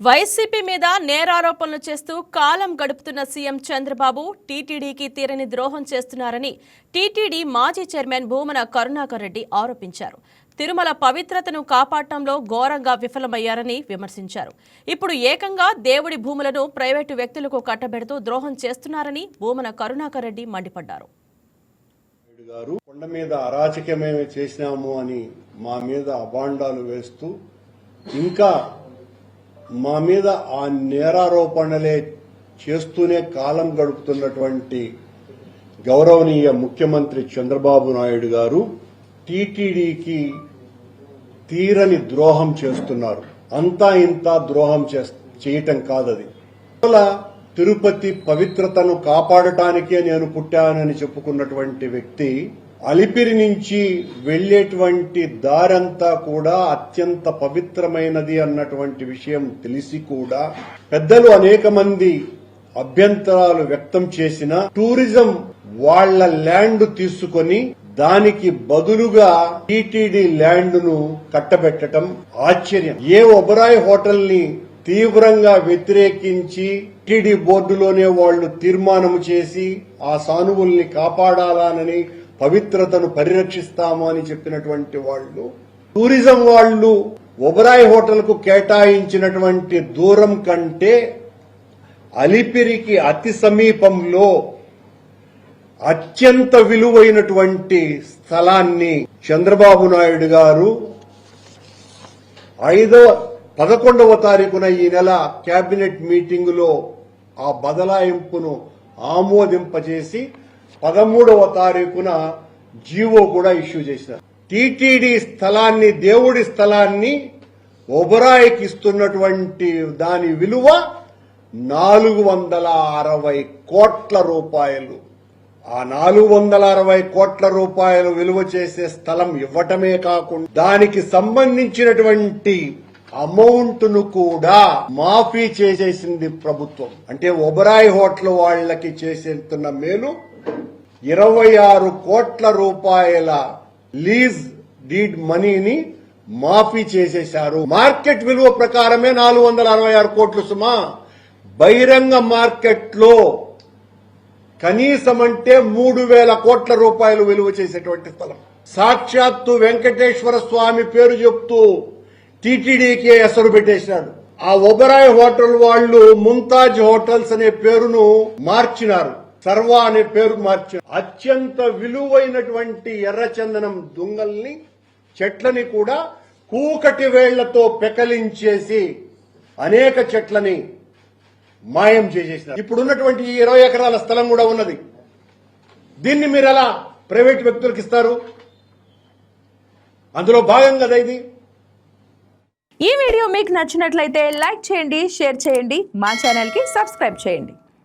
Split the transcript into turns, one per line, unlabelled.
YCP మీద నేరారోపణలు చేస్తూ కాలం గడుపుతున్న CM Chandrababu టీటీడీకి తీరని ద్రోహం చేస్తున్నారని టీటీడీ మాజీ చైర్మన్ భూమన కరుణాకర్ రెడ్డి ఆరోపించారు. తిరుమల పవిత్రతను కాపాడటంలో ఘోరంగా విఫలమయ్యారని విమర్శించారు. ఇప్పుడు ఏకంగా దేవుడి భూములను ప్రైవేటు వ్యక్తులకు కట్టబెడుతూ ద్రోహం చేస్తున్నారని భూమన కరుణాకర్ రెడ్డి మండిపడ్డారు.
గారు కొండ మీద అరాచకమేమి చేసినాము అని మా మీద అభాండాలు వేస్తూ ఇంకా మా మీద ఆ నేరారోపణలే చేస్తూనే కాలం గడుపుతున్నటువంటి గౌరవనీయ ముఖ్యమంత్రి చంద్రబాబు నాయుడు గారు టీటీడీకి తీరని ద్రోహం చేస్తున్నారు. అంతా ఇంత ద్రోహం చేస్- చేయటం కాదది. తిరుమల తిరుపతి పవిత్రతను కాపాడటానికే నేను పుట్టానని చెప్పుకున్నటువంటి వ్యక్తి అలిపిరి నుంచి వెళ్ళేటువంటి దారంతా కూడా అత్యంత పవిత్రమైనది అన్నటువంటి విషయం తెలిసి కూడా పెద్దలు అనేక మంది అభ్యంతరాలు వ్యక్తం చేసిన టూరిజం వాళ్ళ ల్యాండ్ తీసుకొని దానికి బదులుగా టీటీడీ ల్యాండ్ను కట్టబెట్టడం ఆశ్చర్యం. ఏ ఒబరాయ్ హోటల్ని తీవ్రంగా వ్యతిరేకించి టీడీ బోర్డులోనే వాళ్ళు తీర్మానం చేసి ఆ సానువుల్ని కాపాడాలనని పవిత్రతను పరిరక్షిస్తాము అని చెప్పినటువంటి వాళ్ళు టూరిజం వాళ్ళు ఒబరాయ్ హోటల్కు కేటాయించినటువంటి దూరం కంటే అలిపిరికి అతి సమీపంలో అత్యంత విలువైనటువంటి స్థలాన్ని చంద్రబాబు నాయుడు గారు ఐదో పదకొండవ తారీఖున ఈ నెల కేబినెట్ మీటింగ్లో ఆ బదలాయింపును ఆమోదింపజేసి పదమూడవ తారీఖున జీవో కూడా ఇష్యూ చేసినారు. టీటీడీ స్థలాన్ని దేవుడి స్థలాన్ని ఒబరాయికి ఇస్తున్నటువంటి దాని విలువ నాలుగు వందల అరవై కోట్ల రూపాయలు. ఆ నాలుగు వందల అరవై కోట్ల రూపాయలు విలువ చేసే స్థలం ఇవ్వటమే కాకుండా దానికి సంబంధించినటువంటి అమౌంట్ను కూడా మాఫీ చేసేసింది ప్రభుత్వం. అంటే ఒబరాయ్ హోటల్ వాళ్ళకి చేసేస్తున్న మేలు ఇరవై ఆరు కోట్ల రూపాయల లీజ్ డీడ్ మనీని మాఫీ చేసేశారు. మార్కెట్ విలువ ప్రకారమే నాలుగు వందల అరవై ఆరు కోట్లు సుమా. బహిరంగ మార్కెట్లో కనీసం అంటే మూడు వేల కోట్ల రూపాయలు విలువ చేసేటువంటి స్థలం. సాక్షాత్తు వెంకటేశ్వర స్వామి పేరు చెప్తూ టీటీడీకి ఎసరు పెట్టేశాడు ఆ ఒబరాయ్ హోటల్ వాళ్ళు ముంతాజ్ హోటల్స్ అనే పేరును మార్చినారు. సర్వ అనే పేరు మార్చారు. అత్యంత విలువైనటువంటి ఎర్రచందనం దుంగల్ని చెట్లని కూడా కూకటి వేళ్ళతో పెకలించేసి అనేక చెట్లని మాయం చేసేసినారు. ఇప్పుడు ఉన్నటువంటి ఈ ఇరవై ఎకరాల స్థలం కూడా ఉన్నది. దీన్ని మీరు ఎలా ప్రైవేట్ వ్యక్తులకు ఇస్తారు? అందులో భాగం కదా ఇది.
ఈ వీడియో మీకు నచ్చినట్లయితే లైక్ చేయండి షేర్ చేయండి మా ఛానల్కి సబ్స్క్రైబ్ చేయండి.